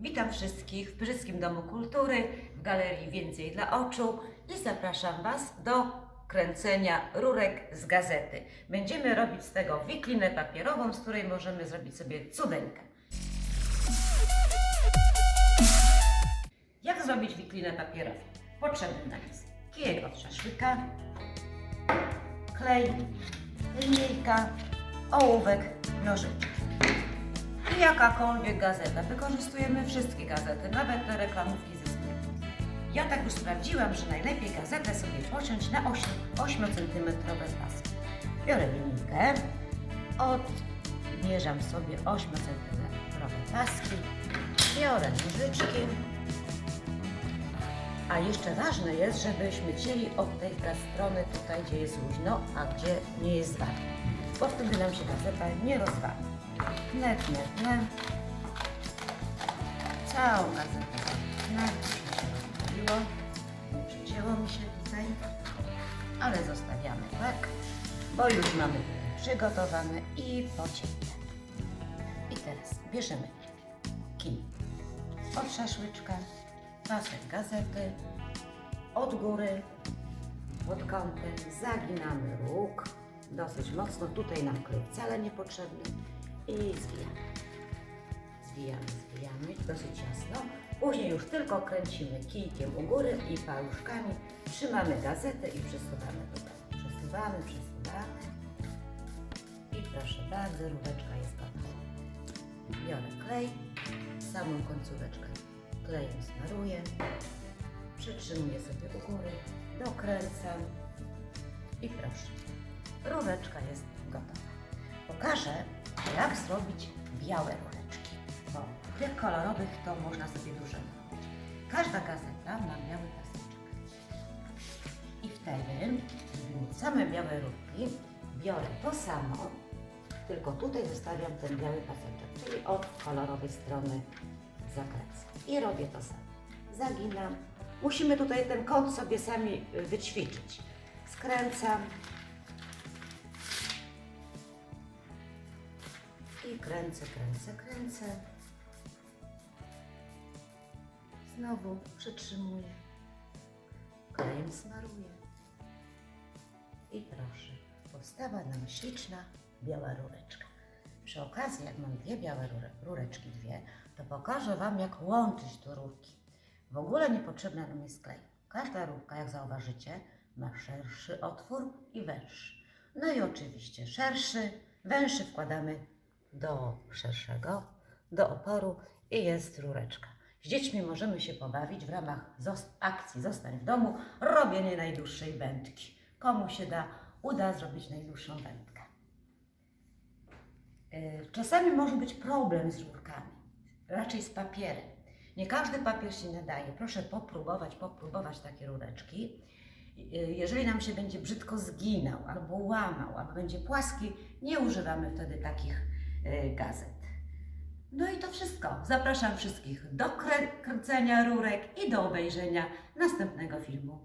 Witam wszystkich w Pyrzyckim Domu Kultury, w Galerii Więcej dla Oczu i zapraszam Was do kręcenia rurek z gazety. Będziemy robić z tego wiklinę papierową, z której możemy zrobić sobie cudeńkę. Jak zrobić wiklinę papierową? Potrzebny nam jest kijek od szaszłyka, klej, linijka, ołówek, nożyczki jakakolwiek gazeta. Wykorzystujemy wszystkie gazety, nawet te reklamówki ze sklepu. Ja tak już sprawdziłam, że najlepiej gazetę sobie pociąć na 8, 8 cm paski. Biorę linijkę, odmierzam sobie 8 cm paski, biorę nożyczki, a jeszcze ważne jest, żebyśmy cięli od tej strony tutaj, gdzie jest luźno, a gdzie nie jest warto, bo wtedy nam się gazeta nie rozwali. Tnę, tnę, tnę. Całą gazetę. Przycięło. Nie przycięło mi się tutaj, ale zostawiamy tak, bo już mamy przygotowane i pocięte. I teraz bierzemy kij od szaszłyczka, pasek gazety, od góry, pod kątem zaginamy róg dosyć mocno. Tutaj nam klej wcale niepotrzebny i zwijamy. Zwijamy, zwijamy dosyć jasno. Później już tylko kręcimy kijkiem u góry i paluszkami trzymamy gazetę i przesuwamy tutaj. Przesuwamy, przesuwamy. I proszę bardzo, rureczka jest gotowa. Biorę klej, samą końcóweczkę klejem smaruję, przytrzymuję sobie u góry, dokręcam i proszę, rureczka jest gotowa. Pokażę, jak zrobić białe rureczki, bo tych kolorowych to można sobie dużo robić. Każda gazeta ma biały paseczek. I wtedy, same białe rurki, biorę to samo, tylko tutaj zostawiam ten biały paseczek, czyli od kolorowej strony zakręcam. I robię to samo. Zaginam. Musimy tutaj ten kąt sobie sami wyćwiczyć. Skręcam. I kręcę, kręcę, kręcę. Znowu przytrzymuję. Klejem smaruję. I proszę, powstała nam śliczna biała rureczka. Przy okazji, jak mam dwie białe rure, rureczki, dwie, to pokażę Wam, jak łączyć te rurki. W ogóle niepotrzebna nam jest klej. Każda rurka, jak zauważycie, ma szerszy otwór i węższy. No i oczywiście szerszy, węższy wkładamy do szerszego, do oporu i jest rureczka. Z dziećmi możemy się pobawić w ramach akcji Zostań w domu, robienie najdłuższej wędki. Komu się da, uda zrobić najdłuższą wędkę. Yy, Czasami może być problem z rurkami, raczej z papierem. Nie każdy papier się nadaje. Proszę popróbować, popróbować takie rureczki. Yy, Jeżeli nam się będzie brzydko zginał, albo łamał, albo będzie płaski, nie używamy wtedy takich gazet. No i to wszystko. Zapraszam wszystkich do krę- kręcenia rurek i do obejrzenia następnego filmu.